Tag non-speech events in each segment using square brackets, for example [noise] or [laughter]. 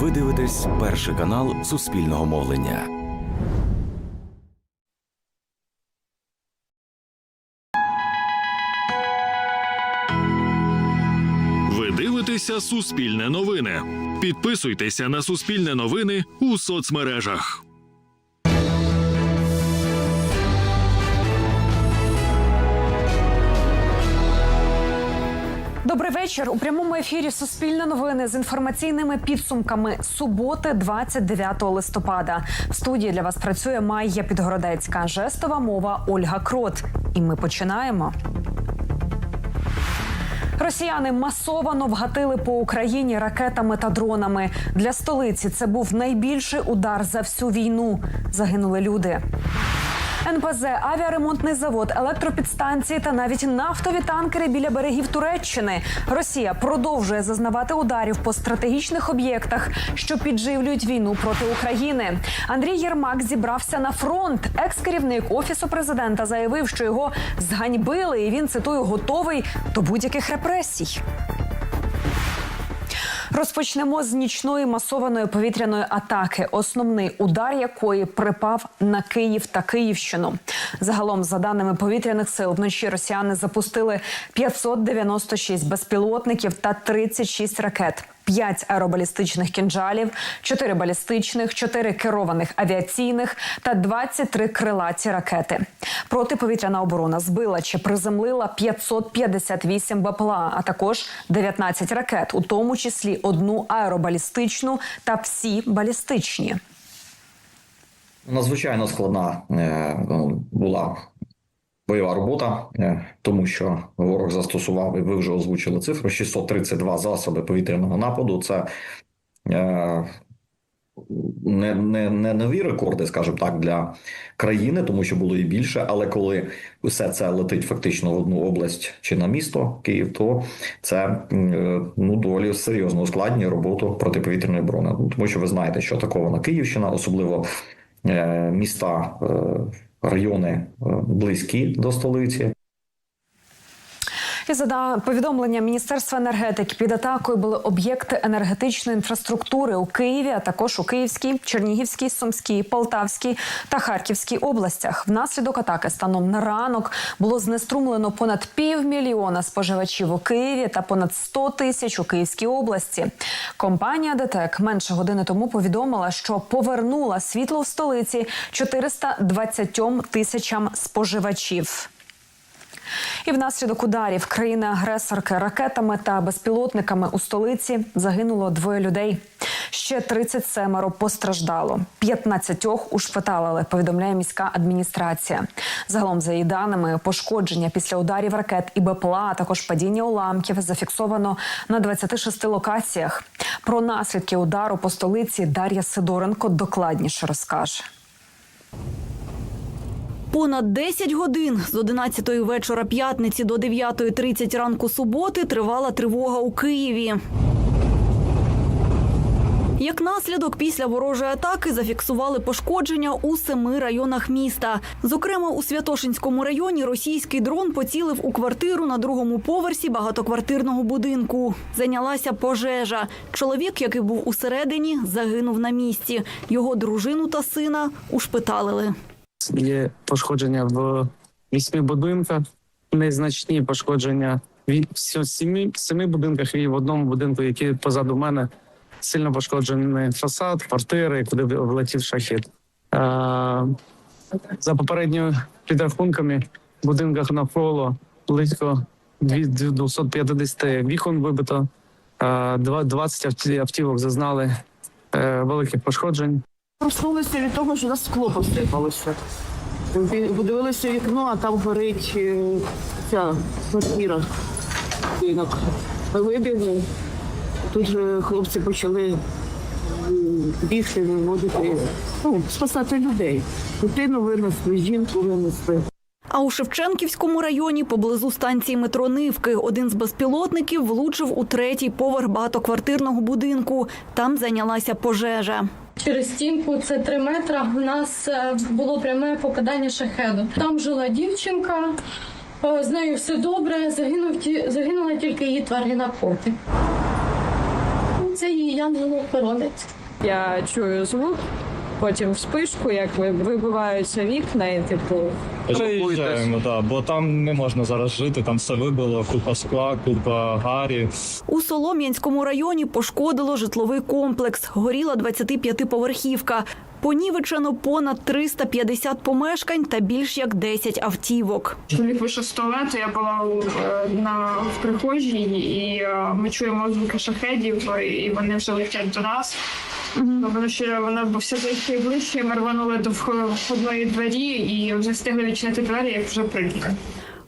Ви дивитесь перший канал Суспільного мовлення. Ви дивитеся Суспільне новини. Підписуйтеся на Суспільне новини у соцмережах. Добрий вечір. У прямому ефірі Суспільне новини з інформаційними підсумками суботи, 29 листопада. В студії для вас працює Майя Підгородецька, жестова мова Ольга Крот. І ми починаємо. Росіяни масовано вгатили по Україні ракетами та дронами. Для столиці це був найбільший удар за всю війну. Загинули люди. НПЗ, авіаремонтний завод, електропідстанції та навіть нафтові танкери біля берегів Туреччини. Росія продовжує зазнавати ударів по стратегічних об'єктах, що підживлюють війну проти України. Андрій Єрмак зібрався на фронт. Екс-керівник офісу президента заявив, що його зганьбили, і він цитую готовий до будь-яких репресій. Розпочнемо з нічної масованої повітряної атаки, основний удар якої припав на Київ та Київщину. Загалом, за даними повітряних сил, вночі росіяни запустили 596 безпілотників та 36 ракет. 5 аеробалістичних кінжалів, 4 балістичних, 4 керованих авіаційних та 23 крилаті ракети. Протиповітряна оборона збила чи приземлила 558 БПЛА, а також 19 ракет, у тому числі одну аеробалістичну та всі балістичні. Надзвичайно складна е, була бойова робота, е, тому що ворог застосував, і ви вже озвучили цифру, 632 засоби повітряного нападу. Це е, не, не, не нові рекорди, скажімо так, для країни, тому що було і більше. Але коли все це летить фактично в одну область чи на місто Київ, то це е, ну доволі серйозно ускладнює роботу протиповітряної оборони. Тому що ви знаєте, що атакована Київщина, особливо міста, райони е, близькі до столиці. І за повідомленням Міністерства енергетики під атакою були об'єкти енергетичної інфраструктури у Києві, а також у Київській, Чернігівській, Сумській, Полтавській та Харківській областях. Внаслідок атаки станом на ранок було знеструмлено понад півмільйона споживачів у Києві та понад 100 тисяч у Київській області. Компанія ДТЕК менше години тому повідомила, що повернула світло в столиці 420 тисячам споживачів. І внаслідок ударів країни-агресорки ракетами та безпілотниками у столиці загинуло двоє людей. Ще 37 постраждало. 15 ушпиталили, повідомляє міська адміністрація. Загалом, за її даними, пошкодження після ударів ракет і БПЛА, а також падіння уламків зафіксовано на 26 локаціях. Про наслідки удару по столиці Дар'я Сидоренко докладніше розкаже. Понад 10 годин з 11 вечора п'ятниці до 9.30 ранку суботи тривала тривога у Києві. Як наслідок, після ворожої атаки зафіксували пошкодження у семи районах міста. Зокрема, у Святошинському районі російський дрон поцілив у квартиру на другому поверсі багатоквартирного будинку. Зайнялася пожежа. Чоловік, який був усередині, загинув на місці. Його дружину та сина ушпиталили. Є пошкодження в вісьми будинках, незначні пошкодження в сімі, семи будинках і в одному будинку, який позаду мене сильно пошкоджений фасад, квартири, куди влетів шахід. За попередніми підрахунками, в будинках навколо близько дві- 250 вікон вибито, е, 20 автівок зазнали е, великих пошкоджень. Проснулися від того, що у нас скло посипалося. Подивилися вікно, а там горить е, ця квартира. Ми вибігли. Тут же хлопці почали бігти, виводити, ну, спасати людей. Дитину винесли, жінку винесли. А у Шевченківському районі поблизу станції метро Нивки один з безпілотників влучив у третій поверх багатоквартирного будинку. Там зайнялася пожежа. Через стінку це три метри. У нас е, було пряме попадання шахеду. Там жила дівчинка, е, з нею все добре. Загинув загинула тільки її тварина поти. це її янгол-охоронець. Я чую звук, потім вспишку, як вибиваються вікна, і типу Приїжджаємо, так, бо там не можна зараз жити, там все вибило, купа скла, купа гарі. У Солом'янському районі пошкодило житловий комплекс. Горіла 25-поверхівка. Понівечено понад 350 помешкань та більш як 10 автівок. чоловік вийшов з туалету, я була е, на в прихожій, і е, ми чуємо звуки шахедів, і вони вже летять до нас. Воно ще воно все ближче і ближче. Ми рванули до входної двері і вже встигли відчинити двері, як вже прилітали.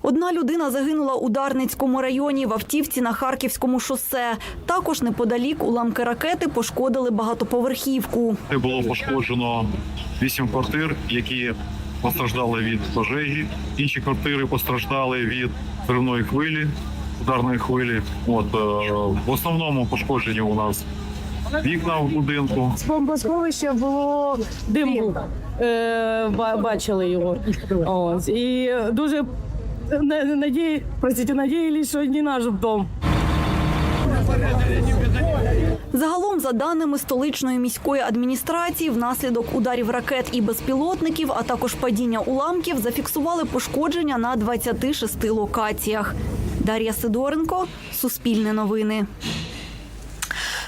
Одна людина загинула у Дарницькому районі в автівці на Харківському шосе. Також неподалік уламки ракети пошкодили багатоповерхівку. Було пошкоджено вісім квартир, які постраждали від пожежі. Інші квартири постраждали від зривної хвилі, ударної хвилі. От е, в основному пошкоджені у нас вікна в будинку. З бомбосховища було дим був. Е, ба- бачили його. Ось. І дуже на- надії, простите, надіялись, що не наш дом. Загалом, за даними столичної міської адміністрації, внаслідок ударів ракет і безпілотників, а також падіння уламків, зафіксували пошкодження на 26 локаціях. Дар'я Сидоренко, Суспільне новини.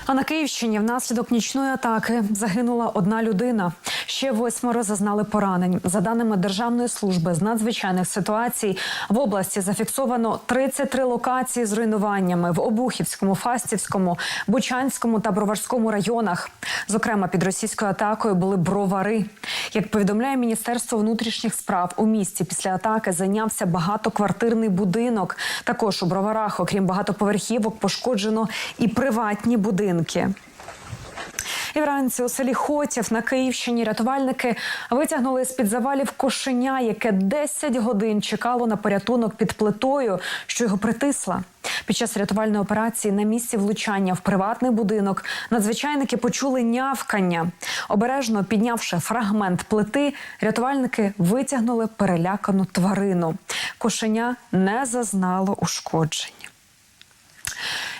А на Київщині внаслідок нічної атаки загинула одна людина. Ще восьмеро зазнали поранень. За даними Державної служби з надзвичайних ситуацій, в області зафіксовано 33 локації з руйнуваннями в Обухівському, Фастівському, Бучанському та Броварському районах. Зокрема, під російською атакою були бровари. Як повідомляє Міністерство внутрішніх справ, у місті після атаки зайнявся багатоквартирний будинок. Також у броварах, окрім багатоповерхівок, пошкоджено і приватні будинки. І вранці у селі Хотів на Київщині рятувальники витягнули з під завалів кошеня, яке 10 годин чекало на порятунок під плитою, що його притисла. Під час рятувальної операції на місці влучання в приватний будинок надзвичайники почули нявкання. Обережно піднявши фрагмент плити, рятувальники витягнули перелякану тварину. Кошеня не зазнало ушкоджень.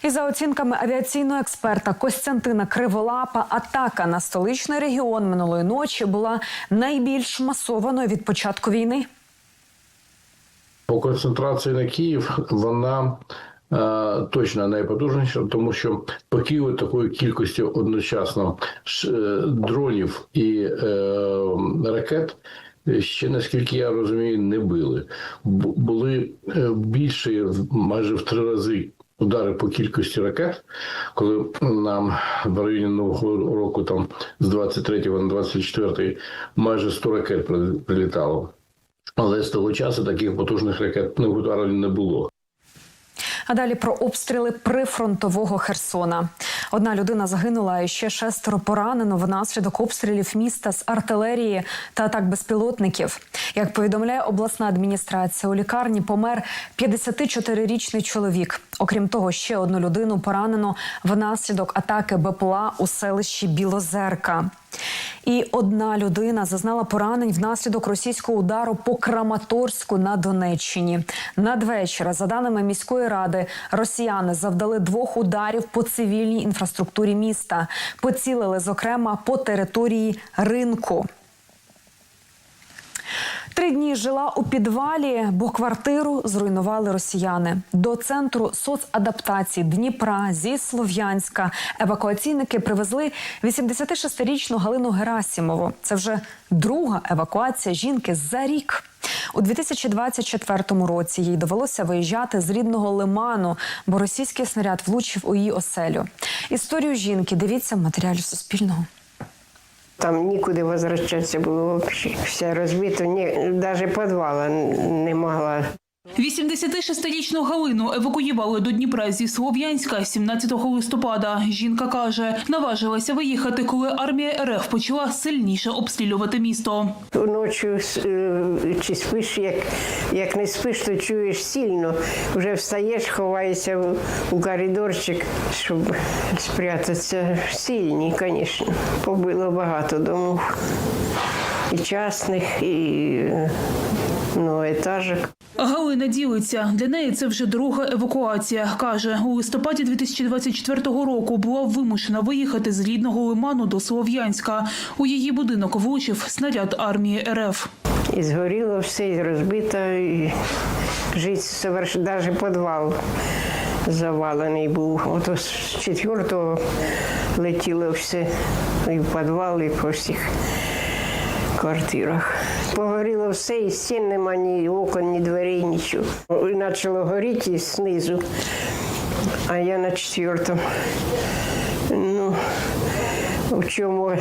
І за оцінками авіаційного експерта Костянтина Криволапа, атака на столичний регіон минулої ночі була найбільш масованою від початку війни. По концентрації на Київ вона е, точно найпотужніша, тому що по Києву такої кількості одночасно е, дронів і е, ракет. Ще наскільки я розумію, не били. Бу- Були більше майже в три рази удари по кількості ракет, коли нам в районі Нового року, там з 23 на 24 майже 100 ракет прилітало. Але з того часу таких потужних ракетних ударів не було. А далі про обстріли прифронтового Херсона. Одна людина загинула, і ще шестеро поранено внаслідок обстрілів міста з артилерії та атак безпілотників. Як повідомляє обласна адміністрація, у лікарні помер 54-річний чоловік. Окрім того, ще одну людину поранено внаслідок атаки БПЛА у селищі Білозерка. І одна людина зазнала поранень внаслідок російського удару по Краматорську на Донеччині. Надвечір, за даними міської ради, росіяни завдали двох ударів по цивільній інфраструктурі міста. Поцілили, зокрема, по території ринку. Три дні жила у підвалі, бо квартиру зруйнували росіяни. До центру соцадаптації Дніпра зі Слов'янська евакуаційники привезли 86-річну Галину Герасімову. Це вже друга евакуація жінки за рік. У 2024 році їй довелося виїжджати з рідного лиману, бо російський снаряд влучив у її оселю. Історію жінки дивіться в матеріалі Суспільного. Там нікуди возвращатися було взагалі. Все розбито, ні, навіть підвала не могла 86-річну Галину евакуювали до Дніпра зі Слов'янська 17 листопада. Жінка каже, наважилася виїхати, коли армія РФ почала сильніше обстрілювати місто. Ночі е, чи спиш, як, як не спиш, то чуєш сильно. Вже встаєш, ховаєшся у коридорчик, щоб спрятатися. Сильні, звісно. Побило багато домов. І частних, і ну, етажок. Галина ділиться. Для неї це вже друга евакуація. Каже, у листопаді 2024 року була вимушена виїхати з рідного лиману до Слов'янська. У її будинок влучив снаряд армії РФ. І згоріло все, і розбито, і жити соверш... навіть підвал завалений був. Ото з четвертого летіло все і в підвал, і по всіх квартирах. Погоріло все, і стін нема, ні окон, ні дверей, нічого. І почало горіти знизу, а я на четвертому. Ну, в чому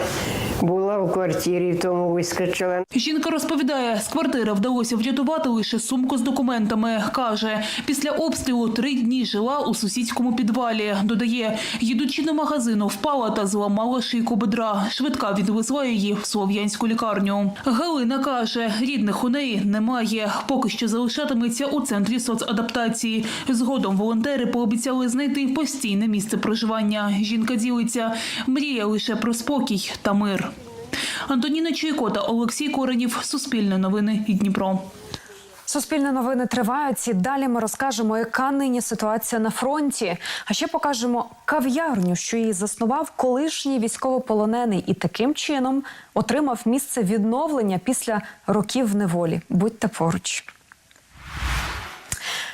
була в квартирі, тому вискочила. Жінка розповідає, з квартири вдалося врятувати лише сумку з документами. Каже, після обстрілу три дні жила у сусідському підвалі. Додає, їдучи до магазину, впала та зламала шийку бедра. Швидка відвезла її в слов'янську лікарню. Галина каже, рідних у неї немає. Поки що залишатиметься у центрі соцадаптації. Згодом волонтери пообіцяли знайти постійне місце проживання. Жінка ділиться, мріє лише про спокій та мир. Антоніна Чуйкота, Олексій Коренів. Суспільне новини Дніпро. Суспільне новини тривають. І далі ми розкажемо, яка нині ситуація на фронті. А ще покажемо кав'ярню, що її заснував колишній військовополонений, і таким чином отримав місце відновлення після років неволі. Будьте поруч.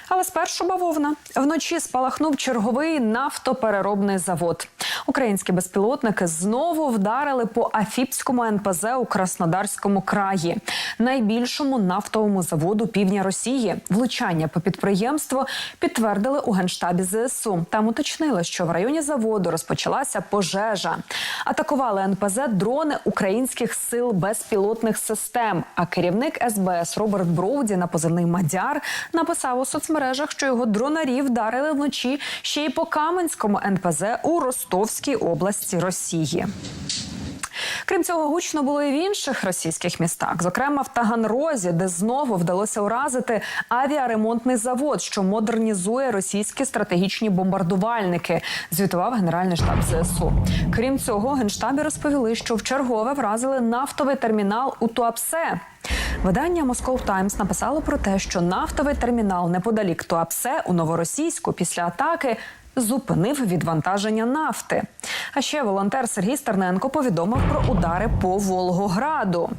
Але спершу бавовна вночі спалахнув черговий нафтопереробний завод. Українські безпілотники знову вдарили по Афіпському НПЗ у Краснодарському краї, найбільшому нафтовому заводу півдня Росії. Влучання по підприємству підтвердили у генштабі ЗСУ. Там уточнили, що в районі заводу розпочалася пожежа. Атакували НПЗ дрони українських сил безпілотних систем. А керівник СБС Роберт Броуді на позивний Мадяр написав у соцмережах, що його дронарі вдарили вночі ще й по Каменському НПЗ у Ростовській області Росії. Крім цього, гучно було і в інших російських містах, зокрема в Таганрозі, де знову вдалося уразити авіаремонтний завод, що модернізує російські стратегічні бомбардувальники. Звітував генеральний штаб ЗСУ. Крім цього, генштабі розповіли, що в чергове вразили нафтовий термінал у Туапсе. Видання Moscow Times написало про те, що нафтовий термінал неподалік Туапсе у новоросійську після атаки зупинив відвантаження нафти. А ще волонтер Сергій Стерненко повідомив про удари по Волгограду.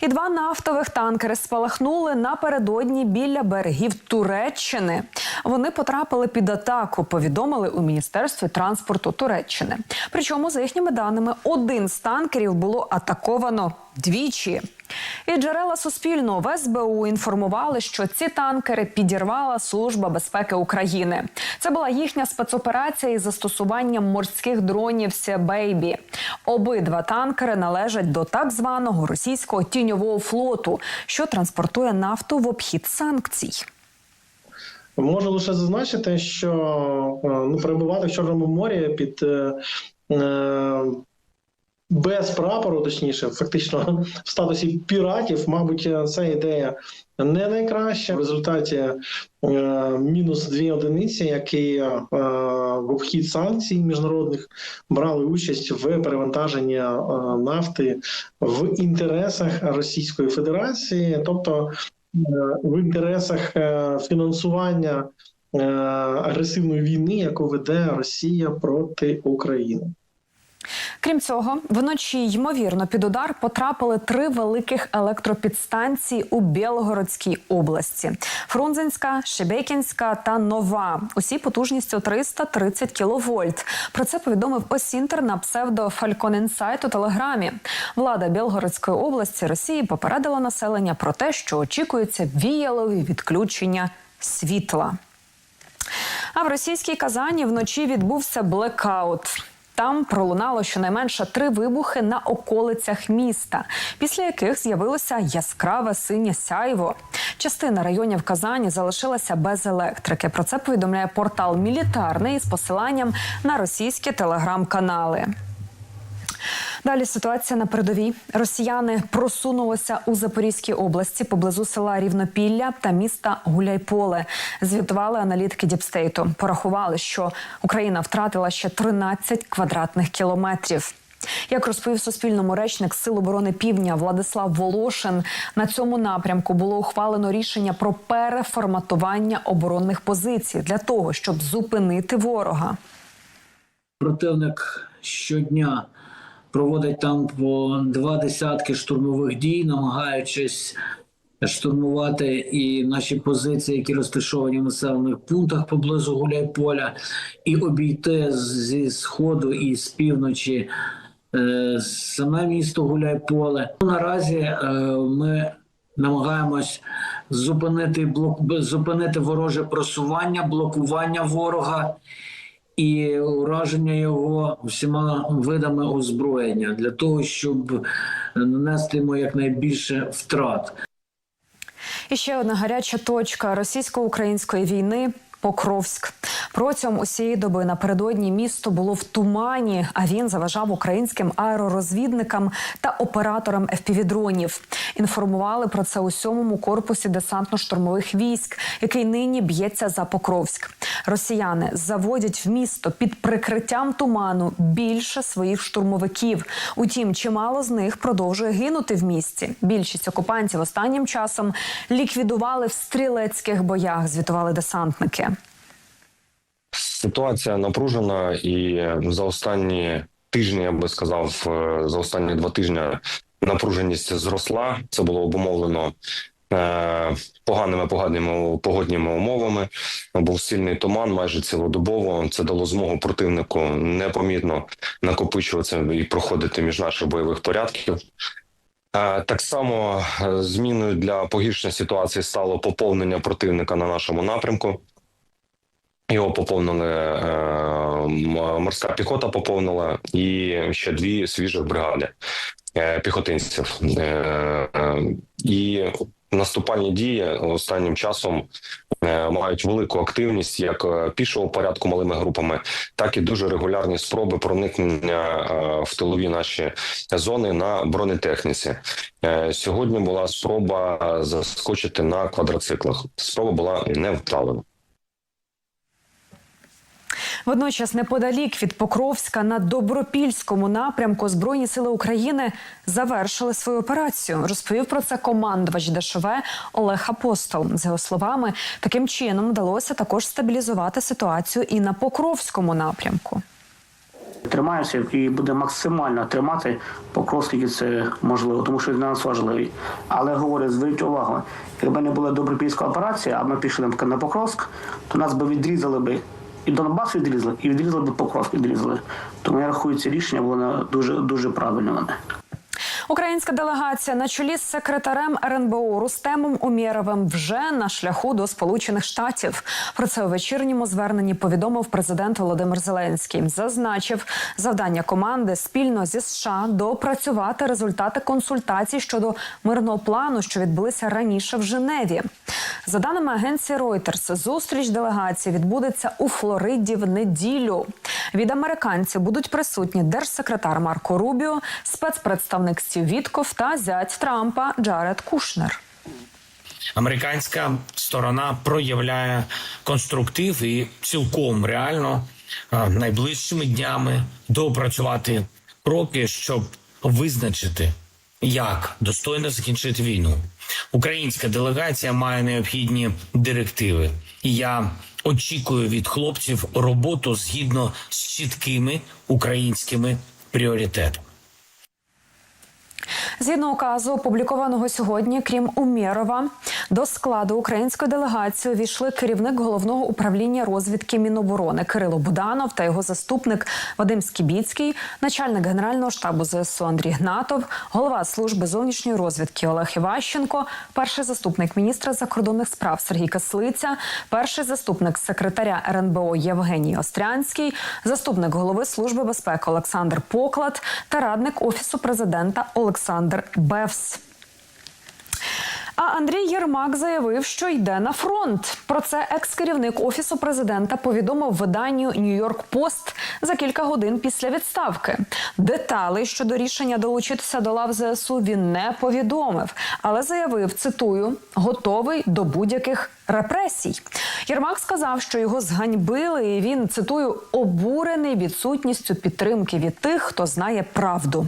І два нафтових танкери спалахнули напередодні біля берегів Туреччини. Вони потрапили під атаку. Повідомили у міністерстві транспорту Туреччини. Причому, за їхніми даними, один з танкерів було атаковано двічі. І джерела Суспільного в СБУ інформували, що ці танкери підірвала Служба безпеки України. Це була їхня спецоперація із застосуванням морських дронів Бейбі. Обидва танкери належать до так званого російського тіньового флоту, що транспортує нафту в обхід санкцій. Можу лише зазначити, що е, ну, перебувати в Чорному морі під е, е, без прапору, точніше, фактично в статусі піратів, мабуть, це ідея не найкраща. В результаті е, мінус дві одиниці, які е, в обхід санкцій міжнародних брали участь в перевантаженні е, нафти в інтересах Російської Федерації, тобто е, в інтересах е, фінансування е, агресивної війни, яку веде Росія проти України. Крім цього, вночі ймовірно під удар потрапили три великих електропідстанції у Білгородській області: Фрунзенська, Шебекінська та Нова. Усі потужністю 330 кВт. Про це повідомив Осінтер на псевдо Інсайт у телеграмі. Влада Білгородської області Росії попередила населення про те, що очікується віялові відключення світла. А в російській Казані вночі відбувся блекаут. Там пролунало щонайменше три вибухи на околицях міста, після яких з'явилося яскраве синє сяйво. Частина районів Казані залишилася без електрики. Про це повідомляє портал Мілітарний з посиланням на російські телеграм-канали. Далі ситуація на передовій. Росіяни просунулися у Запорізькій області поблизу села Рівнопілля та міста Гуляйполе. Звітували аналітики Діпстейту. Порахували, що Україна втратила ще 13 квадратних кілометрів. Як розповів Суспільному речник Сил оборони Півдня Владислав Волошин, на цьому напрямку було ухвалено рішення про переформатування оборонних позицій для того, щоб зупинити ворога. Противник щодня проводить там по два десятки штурмових дій, намагаючись штурмувати і наші позиції, які розташовані в населених пунктах поблизу Гуляйполя, і обійти зі сходу і з півночі е, саме місто Гуляйполе. Наразі е, ми намагаємось зупинити блок, зупинити вороже просування, блокування ворога і ураження його всіма видами озброєння для того, щоб нанести йому якнайбільше втрат. І ще одна гаряча точка російсько-української війни. Покровськ протягом усієї доби напередодні місто було в тумані, а він заважав українським аеророзвідникам та операторам FPV-дронів. Інформували про це у сьомому корпусі десантно-штурмових військ, який нині б'ється за Покровськ. Росіяни заводять в місто під прикриттям туману більше своїх штурмовиків. Утім, чимало з них продовжує гинути в місті. Більшість окупантів останнім часом ліквідували в стрілецьких боях. Звітували десантники. Ситуація напружена, і за останні тижні, я би сказав, е, за останні два тижні напруженість зросла. Це було обумовлено е, поганими поганими погодніми умовами. Був сильний туман, майже цілодобово. Це дало змогу противнику непомітно накопичуватися і проходити між наших бойових порядків. Е, Так само зміною для погіршення ситуації стало поповнення противника на нашому напрямку. Його поповнили е, морська піхота, поповнила і ще дві свіжих бригади е, піхотинців. Е, і наступальні дії останнім часом мають велику активність як пішого порядку малими групами, так і дуже регулярні спроби проникнення в тилові наші зони на бронетехніці. Сьогодні була спроба заскочити на квадроциклах. Спроба була невдалена. Водночас, неподалік від Покровська на Добропільському напрямку Збройні сили України завершили свою операцію. Розповів про це командувач ДШВ Олег Апостол. За його словами, таким чином вдалося також стабілізувати ситуацію і на Покровському напрямку. Тримаємося і буде максимально тримати покров, скільки це можливо, тому що він для нас важливий. Але говорю, зверніть увагу, якби не була добропільська операція, а ми пішли на Покровськ, то нас би відрізали би і Донбас відрізали, і відрізали би Покровськ відрізали. Тому я рахую, це рішення було дуже дуже правильне. Українська делегація на чолі з секретарем РНБО Рустемом Умєровим вже на шляху до Сполучених Штатів. Про це у вечірньому зверненні повідомив президент Володимир Зеленський. Зазначив завдання команди спільно зі США допрацювати результати консультацій щодо мирного плану, що відбулися раніше в Женеві. За даними агенції Reuters, зустріч делегації відбудеться у Флориді в неділю. Від американців будуть присутні держсекретар Марко Рубіо, спецпредставник Стів Вітков та зять Трампа Джаред Кушнер. Американська сторона проявляє конструктив і цілком реально найближчими днями доопрацювати кроки, щоб визначити, як достойно закінчити війну. Українська делегація має необхідні директиви, і я очікую від хлопців роботу згідно з чіткими українськими пріоритетами. Згідно указу, опублікованого сьогодні, крім Умєрова, до складу української делегації увійшли керівник головного управління розвідки Міноборони Кирило Буданов та його заступник Вадим Скібіцький, начальник генерального штабу ЗСУ Андрій Гнатов, голова служби зовнішньої розвідки Олег Іващенко, перший заступник міністра закордонних справ Сергій Каслиця, перший заступник секретаря РНБО Євгеній Острянський, заступник голови служби безпеки Олександр Поклад та радник офісу президента Олександр Бевс. А Андрій Єрмак заявив, що йде на фронт. Про це екс-керівник офісу президента повідомив виданню Нью-Йорк Пост за кілька годин після відставки. Деталей щодо рішення долучитися до лав ЗСУ він не повідомив, але заявив, цитую, готовий до будь-яких репресій. Єрмак сказав, що його зганьбили, і він цитую обурений відсутністю підтримки від тих, хто знає правду.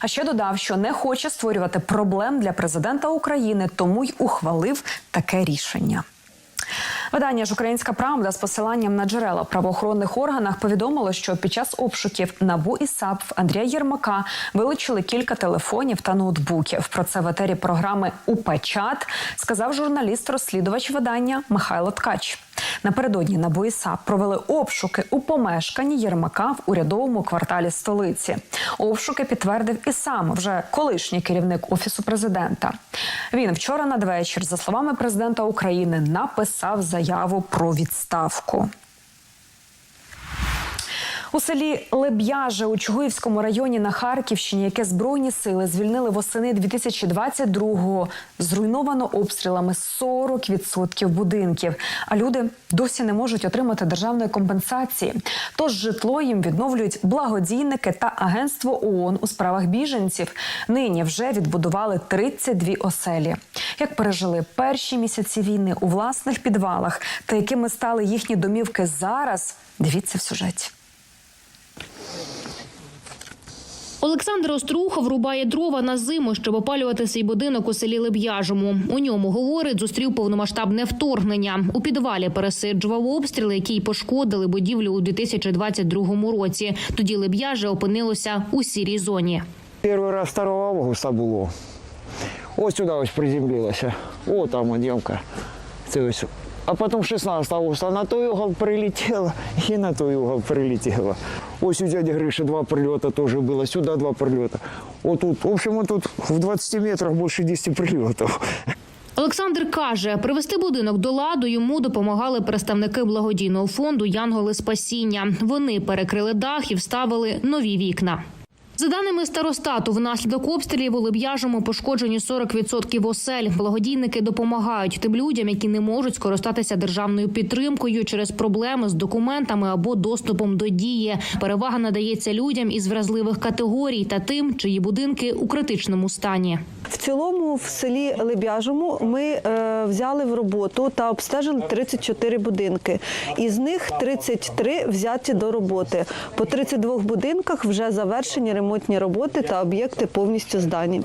А ще додав, що не хоче створювати проблем для президента України, тому й ухвалив таке рішення. Видання ж Українська Правда з посиланням на джерела в правоохоронних органах повідомило, що під час обшуків НАБУ і САП Андрія Єрмака вилучили кілька телефонів та ноутбуків. Про це в етері програми УПАЧАТ сказав журналіст-розслідувач видання Михайло Ткач. Напередодні на і провели обшуки у помешканні Єрмака в урядовому кварталі столиці. Обшуки підтвердив і сам вже колишній керівник офісу президента. Він вчора надвечір, за словами президента України, написав заяву про відставку. У селі Леб'яже у Чугуївському районі на Харківщині, яке збройні сили звільнили восени 2022-го, зруйновано обстрілами 40% будинків. А люди досі не можуть отримати державної компенсації. Тож житло їм відновлюють благодійники та агентство ООН у справах біженців. Нині вже відбудували 32 оселі. Як пережили перші місяці війни у власних підвалах та якими стали їхні домівки зараз? Дивіться в сюжеті. Олександр Острухов рубає дрова на зиму, щоб опалювати свій будинок у селі Леб'яжому. У ньому говорить, зустрів повномасштабне вторгнення. У підвалі пересиджував обстріли, які й пошкодили будівлю у 2022 році. Тоді Леб'яже опинилося у сірій зоні. Перший раз 2 августа було. Ось сюди ось приземлилося. О, там одімка. Це ось. А потім 16 августа на той угол прилетіло і на той угол прилетіло. Ось у дяді Гриша два прильоти теж было, сюди два прильоти. Отут, в общем, тут в 20 метрах більше 10 прильотів. Олександр каже, привести будинок до ладу йому допомагали представники благодійного фонду Янголи Спасіння. Вони перекрили дах і вставили нові вікна. За даними старостату, внаслідок обстрілів у Леб'яжому пошкоджені 40% осель. Благодійники допомагають тим людям, які не можуть скористатися державною підтримкою через проблеми з документами або доступом до дії. Перевага надається людям із вразливих категорій та тим, чиї будинки у критичному стані. В цілому в селі Лебяжому ми е, взяли в роботу та обстежили 34 будинки. Із них 33 взяті до роботи. По 32 будинках вже завершені ремонтні роботи та об'єкти повністю здані.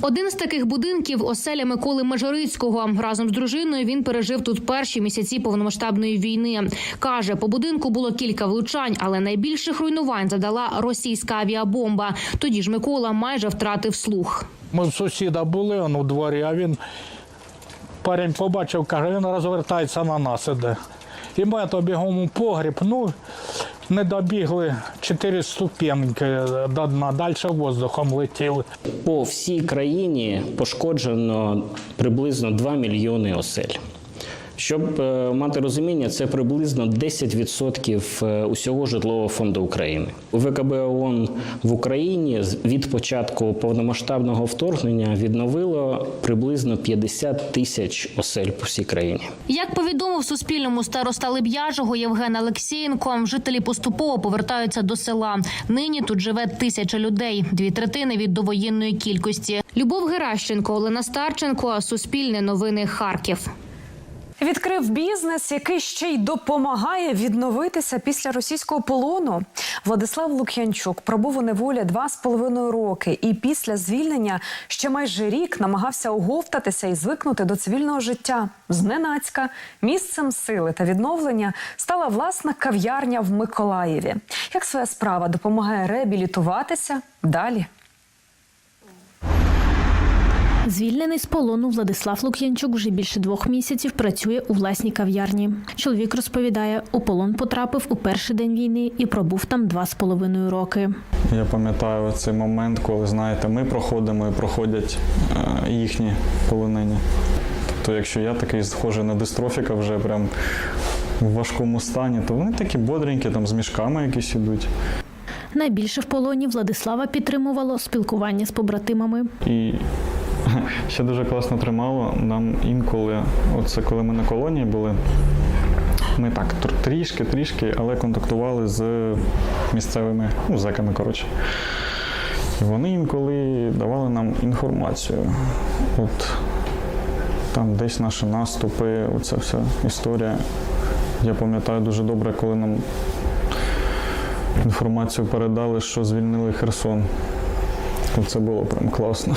Один з таких будинків оселя Миколи Мажорицького. Разом з дружиною він пережив тут перші місяці повномасштабної війни. Каже, по будинку було кілька влучань, але найбільших руйнувань задала російська авіабомба. Тоді ж Микола майже втратив слух. Ми в сусіда були он у дворі, а він парень побачив, каже, він розвертається на нас іде. І ми то бігом у погріб, ну не добігли чотири ступеньки до дна, далі воздухом летіли. По всій країні пошкоджено приблизно 2 мільйони осель. Щоб е, мати розуміння, це приблизно 10% е, усього житлового фонду України. ВКБ ООН в Україні від початку повномасштабного вторгнення відновило приблизно 50 тисяч осель по всій країні. Як повідомив Суспільному староста Леб'яжого Євген Алексєєнко, жителі поступово повертаються до села. Нині тут живе тисяча людей, дві третини від довоєнної кількості. Любов Геращенко, Олена Старченко, Суспільне новини Харків. Відкрив бізнес, який ще й допомагає відновитися після російського полону. Владислав Лук'янчук пробув у неволі два з половиною роки, і після звільнення ще майже рік намагався оговтатися і звикнути до цивільного життя. Зненацька місцем сили та відновлення стала власна кав'ярня в Миколаєві. Як своя справа допомагає реабілітуватися далі? Звільнений з полону Владислав Лук'янчук вже більше двох місяців працює у власній кав'ярні. Чоловік розповідає, у полон потрапив у перший день війни і пробув там два з половиною роки. Я пам'ятаю цей момент, коли знаєте, ми проходимо і проходять е, їхні полонені. Тобто, якщо я такий схожий на дистрофіка вже прям в важкому стані, то вони такі бодренькі, там з мішками якісь ідуть. Найбільше в полоні Владислава підтримувало спілкування з побратимами. І [laughs] ще дуже класно тримало. Нам інколи, оце коли ми на колонії були, ми так трішки, трішки, але контактували з місцевими ну, зеками, коротше. І вони інколи давали нам інформацію. От там десь наші наступи, оця вся історія. Я пам'ятаю дуже добре, коли нам інформацію передали, що звільнили Херсон. Це було прям класно.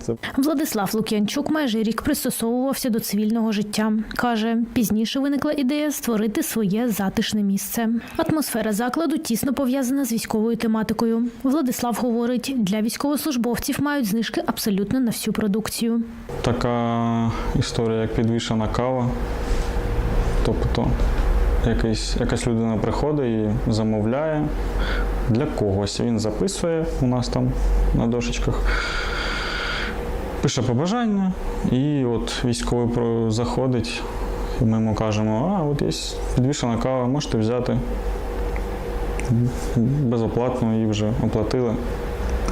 Це Владислав Лук'янчук майже рік пристосовувався до цивільного життя. Каже, пізніше виникла ідея створити своє затишне місце. Атмосфера закладу тісно пов'язана з військовою тематикою. Владислав говорить, для військовослужбовців мають знижки абсолютно на всю продукцію. така історія, як підвішена кава. Тобто якийсь, якась людина приходить і замовляє для когось. Він записує у нас там на дошечках, пише побажання, і от військовий заходить, і ми йому кажемо, а от є підвішена кава, можете взяти. Безоплатно її вже оплатили.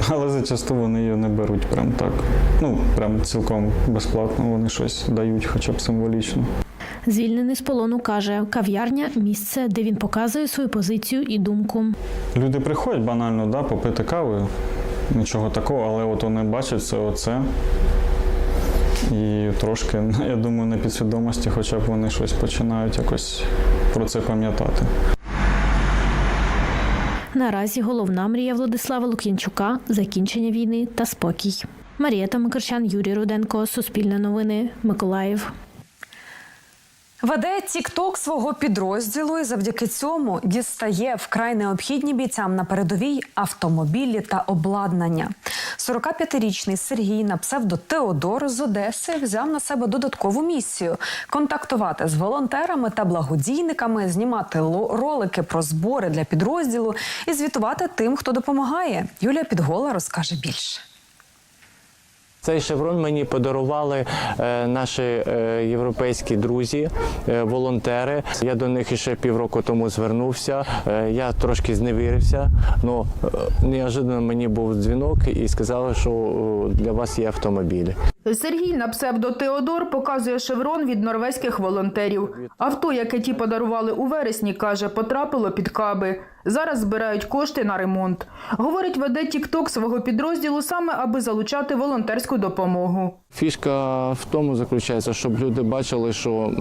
Але зачасту вони її не беруть прям так. Ну, прям цілком безплатно вони щось дають, хоча б символічно. Звільнений з полону каже, кав'ярня місце, де він показує свою позицію і думку. Люди приходять банально, да, попити кави, нічого такого, але от вони бачать все оце. І трошки, [laughs] я думаю, на підсвідомості, хоча б вони щось починають якось про це пам'ятати. Наразі головна мрія Владислава Лук'янчука закінчення війни та спокій. Марія Томикарчан, Юрій Руденко, Суспільне новини, Миколаїв. Веде тік-ток свого підрозділу і завдяки цьому дістає вкрай необхідні бійцям на передовій автомобілі та обладнання. 45-річний Сергій на псевдо Теодор з Одеси взяв на себе додаткову місію контактувати з волонтерами та благодійниками, знімати ролики про збори для підрозділу і звітувати тим, хто допомагає. Юлія Підгола розкаже більше. Цей шеврон мені подарували е, наші е, європейські друзі, е, волонтери. Я до них ще півроку тому звернувся. Я трошки зневірився, але неожиданно мені був дзвінок і сказали, що для вас є автомобілі. Сергій на псевдо Теодор показує шеврон від норвезьких волонтерів. Авто, яке ті подарували у вересні, каже, потрапило під каби. Зараз збирають кошти на ремонт. Говорить, веде тік-ток свого підрозділу саме аби залучати волонтерську допомогу. Фішка в тому заключається, щоб люди бачили, що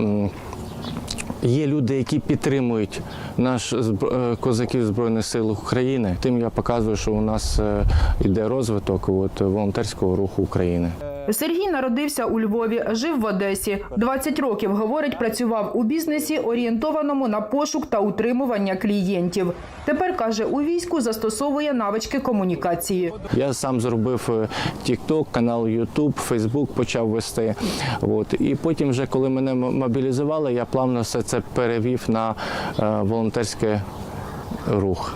є люди, які підтримують наш е, козаків Збройних сил України. Тим я показую, що у нас е, йде розвиток от, волонтерського руху України. Сергій народився у Львові, жив в Одесі. 20 років, говорить, працював у бізнесі, орієнтованому на пошук та утримування клієнтів. Тепер, каже, у війську застосовує навички комунікації. Я сам зробив е, TikTok, канал YouTube, Facebook почав вести. От. І потім, вже коли мене мобілізували, я плавно все це перевів на е, волонтерський рух.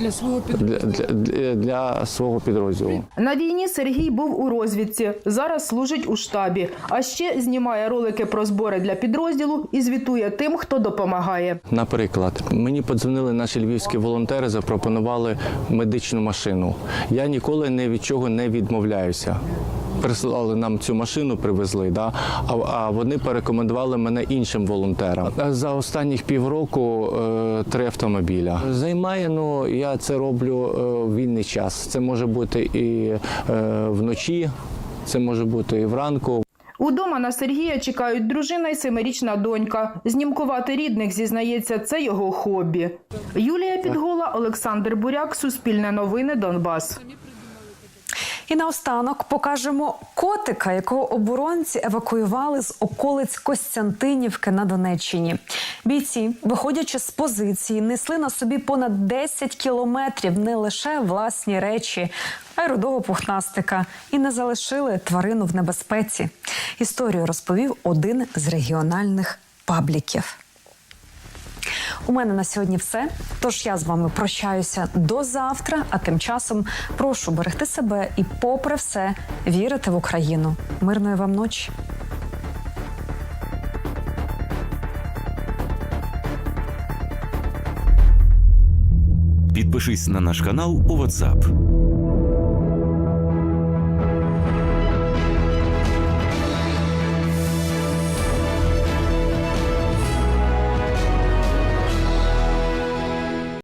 Для свого підрозділу. для, для, для свого підрозділу. На війні Сергій був у розвідці. Зараз служить у штабі. А ще знімає ролики про збори для підрозділу і звітує тим, хто допомагає. Наприклад, мені подзвонили наші львівські волонтери, запропонували медичну машину. Я ніколи ні від чого не відмовляюся. Прислали нам цю машину, привезли, да? а, а вони порекомендували мене іншим волонтерам. За останніх півроку е, три автомобіля. Займає, ну я це роблю е, вільний час. Це може бути і е, вночі, це може бути і вранку. Удома на Сергія чекають дружина і семирічна донька. Знімкувати рідних, зізнається, це його хобі. Юлія Підгола, Олександр Буряк, Суспільне новини, Донбас. І наостанок покажемо котика, якого оборонці евакуювали з околиць Костянтинівки на Донеччині. Бійці, виходячи з позиції, несли на собі понад 10 кілометрів не лише власні речі, а й рудого пухнастика, і не залишили тварину в небезпеці. Історію розповів один з регіональних пабліків. У мене на сьогодні все. Тож я з вами прощаюся до завтра. А тим часом прошу берегти себе і, попри все, вірити в Україну. Мирної вам ночі. Підпишись на наш канал у WhatsApp.